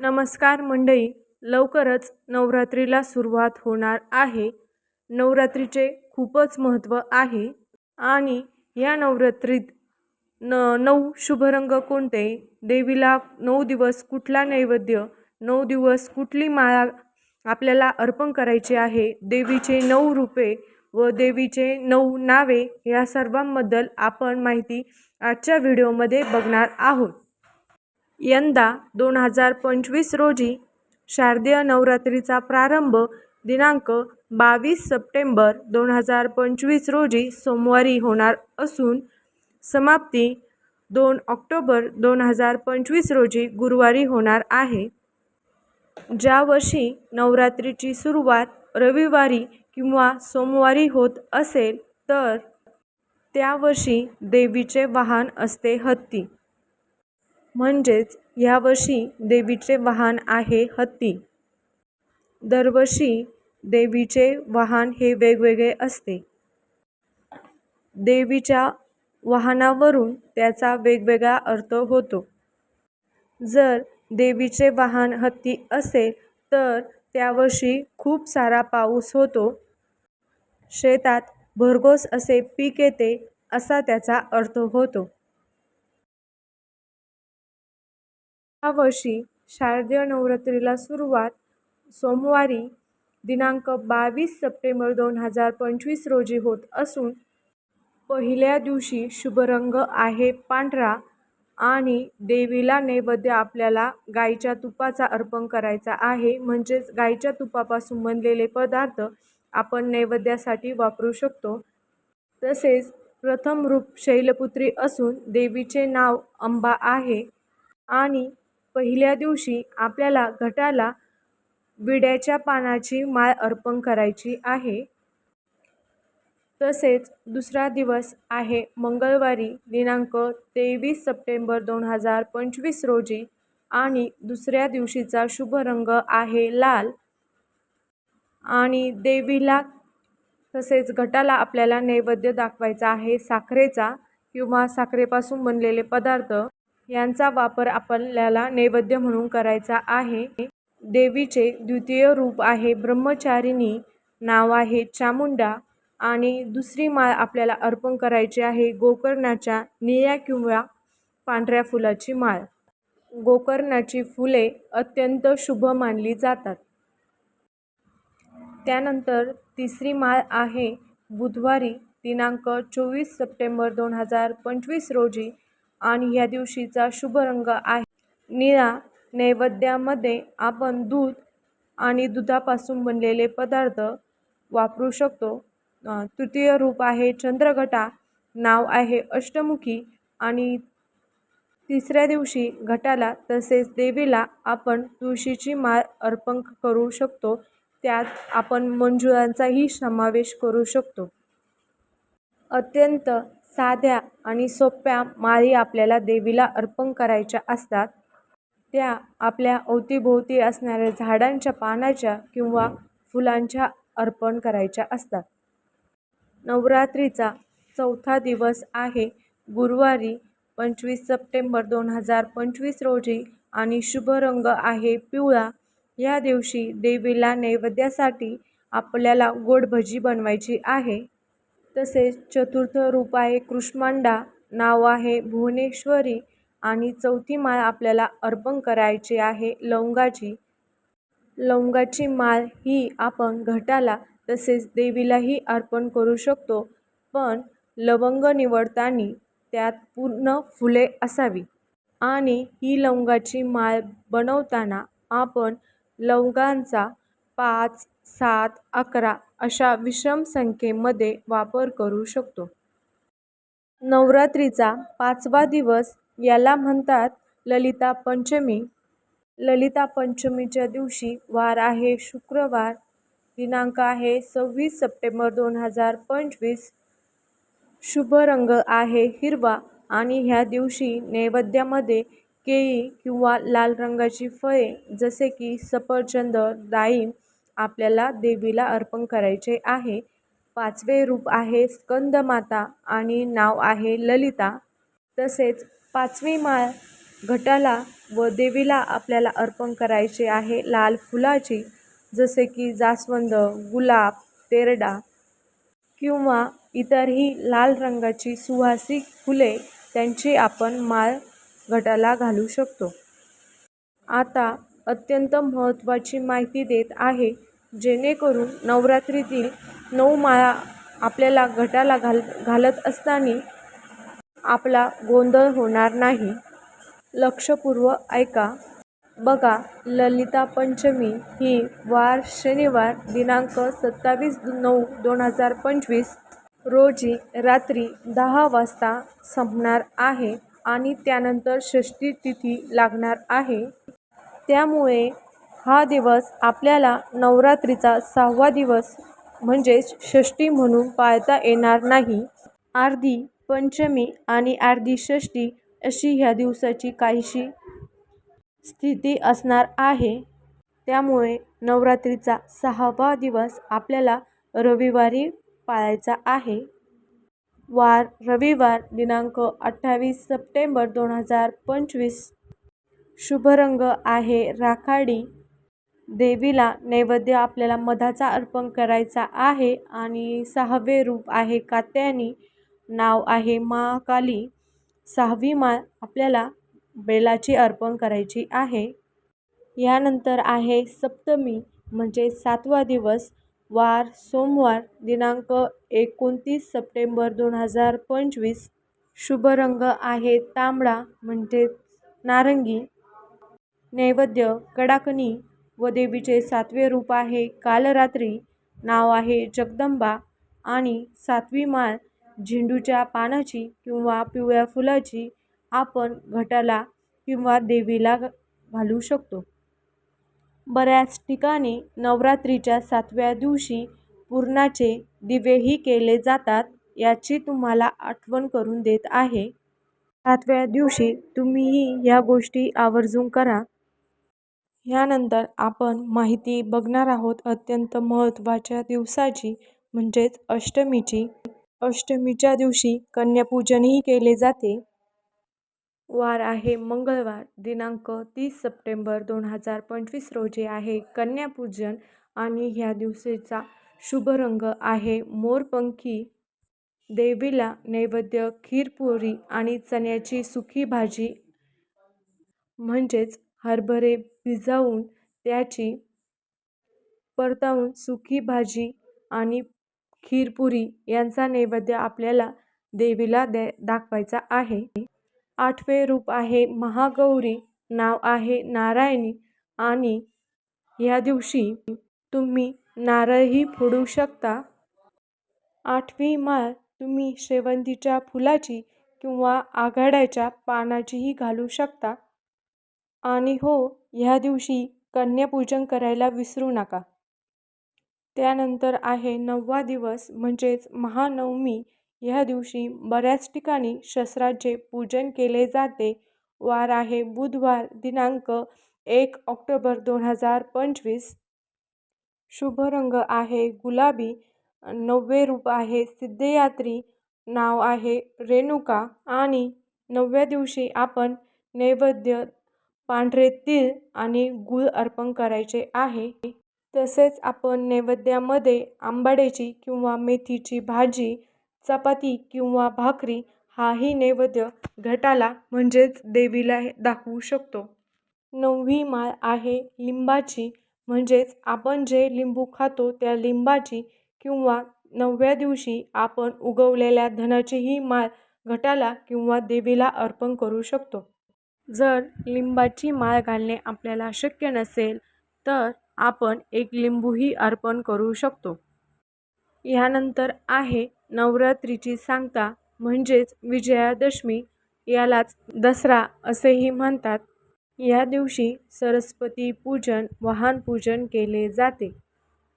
नमस्कार मंडळी लवकरच नवरात्रीला सुरुवात होणार आहे. नवरात्रीचे खूपच महत्त्व आहे आणि या नवरात्रीत न नऊ शुभरंग कोणते? देवीला नऊ दिवस कुठला नैवेद्य नऊ दिवस कुठली माळा आपल्याला अर्पण करायची आहे? देवीचे नऊ रूपे व देवीचे नऊ नावे या सर्वांबद्दल आपण माहिती आजच्या व्हिडिओमध्ये बघणार आहोत. यंदा दोन हजार पंचवीस रोजी शारदीय नवरात्रीचा प्रारंभ दिनांक बावीस सप्टेंबर दोन हजार पंचवीस रोजी सोमवारी होणार असून समाप्ती दोन ऑक्टोबर दोन हजार पंचवीस रोजी गुरुवारी होणार आहे. ज्या वर्षी नवरात्रीची सुरुवात रविवारी किंवा सोमवारी होत असेल तर त्यावर्षी देवीचे वाहन असते हत्ती. म्हणजेच यावर्षी देवीचे वाहन आहे हत्ती. दरवर्षी देवीचे वाहन हे वेगवेगळे असते. देवीच्या वाहनावरून त्याचा वेगवेगळा अर्थ होतो. जर देवीचे वाहन हत्ती असेल तर त्यावर्षी खूप सारा पाऊस होतो. शेतात भरघोस असे पीक येते असा त्याचा अर्थ होतो. यावर्षी शारदीय नवरात्रीला सुरुवात सोमवारी दिनांक बावीस सप्टेंबर दोन हजार पंचवीस रोजी होत असून पहिल्या दिवशी शुभरंग आहे पांढरा आणि देवीला नैवेद्य आपल्याला गाईच्या तुपाचा अर्पण करायचा आहे. म्हणजेच गाईच्या तुपापासून बनलेले पदार्थ आपण नैवेद्यासाठी वापरू शकतो. तसेच प्रथम रूप शैलपुत्री असून देवीचे नाव अंबा आहे आणि पहिल्या दिवशी आपल्याला घटाला विड्याच्या पानाची माळ अर्पण करायची आहे. तसेच दुसरा दिवस आहे मंगळवारी दिनांक तेवीस सप्टेंबर दोन हजार पंचवीस रोजी आणि दुसऱ्या दिवशीचा शुभ रंग आहे लाल. आणि देवीला तसेच घटाला आपल्याला नैवेद्य दाखवायचा आहे साखरेचा किंवा साखरेपासून बनलेले पदार्थ यांचा वापर आपल्याला नैवेद्य म्हणून करायचा आहे. देवीचे द्वितीय रूप आहे ब्रह्मचारिणी नाव आहे चामुंडा आणि दुसरी माळ आपल्याला अर्पण करायची आहे गोकर्णाच्या निळ्या किंवा पांढऱ्या फुलाची माळ. गोकर्णाची फुले अत्यंत शुभ मानली जातात. त्यानंतर तिसरी माळ आहे बुधवारी दिनांक चोवीस सप्टेंबर दोन हजार पंचवीस रोजी आणि या दिवशीचा शुभ रंग आहे. निळा नैवेद्यामध्ये आपण दूध आणि दुधापासून बनलेले पदार्थ वापरू शकतो. तृतीय रूप आहे चंद्रघटा. नाव आहे अष्टमुखी आणि तिसऱ्या दिवशी घटाला तसेच देवीला आपण तुळशीची माळ अर्पण करू शकतो. त्यात आपण मंजुळांचाही समावेश करू शकतो. अत्यंत साध्या आणि सोप्या माळी आपल्याला देवीला अर्पण करायच्या असतात. त्या आपल्या अवतीभोवती असणाऱ्या झाडांच्या पानाच्या किंवा फुलांच्या अर्पण करायच्या असतात. नवरात्रीचा चौथा दिवस आहे. गुरुवारी पंचवीस सप्टेंबर दोन हजार पंचवीस रोजी आणि शुभ रंग आहे पिवळा. या दिवशी देवीला नैवेद्यासाठी आपल्याला गोड भजी बनवायची आहे. तसेच चतुर्थ रूप आहे कृष्मांडा नाव आहे भुवनेश्वरी आणि चौथी माळ आपल्याला अर्पण करायची आहे लवंगाची. लवंगाची माळ ही आपण घटाला तसेच देवीलाही अर्पण करू शकतो पण लवंग निवडताना त्यात पूर्ण फुले असावी. आणि ही लवंगाची माळ बनवताना आपण लवंगांचा पाच सात अकरा अशा विषम संख्येमध्ये वापर करू शकतो. नवरात्रीचा पाचवा दिवस याला म्हणतात ललिता पंचमी. ललिता पंचमीच्या दिवशी वार आहे शुक्रवार. दिनांक आहे सव्वीस सप्टेंबर दोन हजार पंचवीस. शुभ रंग आहे हिरवा आणि ह्या दिवशी नैवेद्यामध्ये केळी किंवा लाल रंगाची फळे जसे की सफरचंद डाळिंब आपल्याला देवीला अर्पण करायचे आहे. पाचवे रूप आहे स्कंदमाता आणि नाव आहे ललिता. तसेच पाचवी माळ घटाला व देवीला आपल्याला अर्पण करायचे आहे लाल फुलाची जसे की जास्वंद गुलाब तेरडा किंवा इतरही लाल रंगाची सुवासिक फुले त्यांची आपण माळ घटाला घालू शकतो. आता अत्यंत महत्त्वाची माहिती देत आहे जेणेकरून नवरात्रीतील नऊ माळा आपल्याला घटाला घाल घालत असताना आपला गोंधळ होणार नाही. लक्षपूर्व ऐका. बघा ललिता पंचमी ही वार शनिवार दिनांक सत्तावीस नऊ दोन हजार पंचवीस रोजी रात्री दहा वाजता संपणार आहे आणि त्यानंतर षष्ठी तिथी लागणार आहे. त्यामुळे हा दिवस आपल्याला नवरात्रीचा सहावा दिवस म्हणजेच षष्ठी म्हणून पाळता येणार नाही. अर्धी पंचमी आणि अर्धी षष्ठी अशी ह्या दिवसाची काहीशी स्थिती असणार आहे. त्यामुळे नवरात्रीचा सहावा दिवस आपल्याला रविवारी पाळायचा आहे. वार रविवार दिनांक अठ्ठावीस सप्टेंबर दोन हजार पंचवीस. शुभ रंग आहे राखाडी देवीला नैवेद्य आपल्याला मधाचा अर्पण करायचा आहे आणि सहावे रूप आहे कात्यायनी. नाव आहे महाकाली सहावी मा आपल्याला बेलाची अर्पण करायची आहे. यानंतर आहे सप्तमी म्हणजे सातवा दिवस वार सोमवार दिनांक एकोणतीस सप्टेंबर दोन हजार पंचवीस. शुभ रंग आहे तांबडा म्हणजेच नारंगी. नैवेद्य कडाकणी व देवीचे सातवे रूप आहे. कालरात्री नाव आहे जगदंबा आणि सातवी माळ झेंडूच्या पानाची किंवा पिवळ्या फुलाची आपण घटाला किंवा देवीला घालू शकतो. बऱ्याच ठिकाणी नवरात्रीच्या सातव्या दिवशी पुरणाचे दिवेही केले जातात याची तुम्हाला आठवण करून देत आहे. सातव्या दिवशी तुम्हीही या गोष्टी आवर्जून करा. यानंतर आपण माहिती बघणार आहोत अत्यंत महत्त्वाच्या दिवसाची म्हणजेच अष्टमीची. अष्टमीच्या दिवशी कन्यापूजनही केले जाते. वार आहे मंगळवार दिनांक तीस सप्टेंबर दोन हजार पंचवीस रोजी आहे कन्यापूजन आणि ह्या दिवशीचा शुभ रंग आहे मोरपंखी देवीला नैवेद्य खीरपुरी आणि चण्याची सुकी भाजी म्हणजेच हरभरे भिजवून त्याची परतावून सुकी भाजी आणि खीरपुरी यांचा नैवेद्य आपल्याला देवीला दे दाखवायचा आहे. आठवे रूप आहे महागौरी नाव आहे नारायणी आणि या दिवशी तुम्ही नारळही फोडू शकता. आठवी माळ तुम्ही शेवंतीच्या फुलाची किंवा आघाड्याच्या पानाचीही घालू शकता. आणि हो ह्या दिवशी कन्यापूजन करायला विसरू नका. त्यानंतर आहे नववा दिवस म्हणजेच महानवमी. ह्या दिवशी बऱ्याच ठिकाणी शस्त्राचे पूजन केले जाते. वार आहे बुधवार दिनांक एक ऑक्टोबर दोन हजार पंचवीस. शुभ रंग आहे गुलाबी नववे रूप आहे सिद्धयात्री नाव आहे रेणुका आणि नवव्या दिवशी आपण नैवेद्य पांढरे तीळ आणि गूळ अर्पण करायचे आहे. तसेच आपण नैवेद्यामध्ये आंबाड्याची किंवा मेथीची भाजी चपाती किंवा भाकरी हाही नैवेद्य घटाला म्हणजेच देवीला दाखवू शकतो. नववी माळ आहे. लिंबाची म्हणजेच आपण जे लिंबू खातो त्या लिंबाची किंवा नवव्या दिवशी आपण उगवलेल्या धनाचीही माळ घटाला किंवा देवीला अर्पण करू शकतो. जर लिंबाची माळ घालणे आपल्याला शक्य नसेल तर आपण एक लिंबूही अर्पण करू शकतो. ह्यानंतर आहे नवरात्रीची सांगता म्हणजेच विजयादशमी. यालाच दसरा असेही म्हणतात. या दिवशी सरस्वती पूजन वाहन पूजन केले जाते.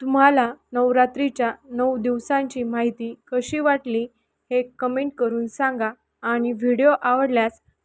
तुम्हाला नवरात्रीच्या नऊ दिवसांची माहिती कशी वाटली हे कमेंट करून सांगा आणि व्हिडिओ आवडल्यास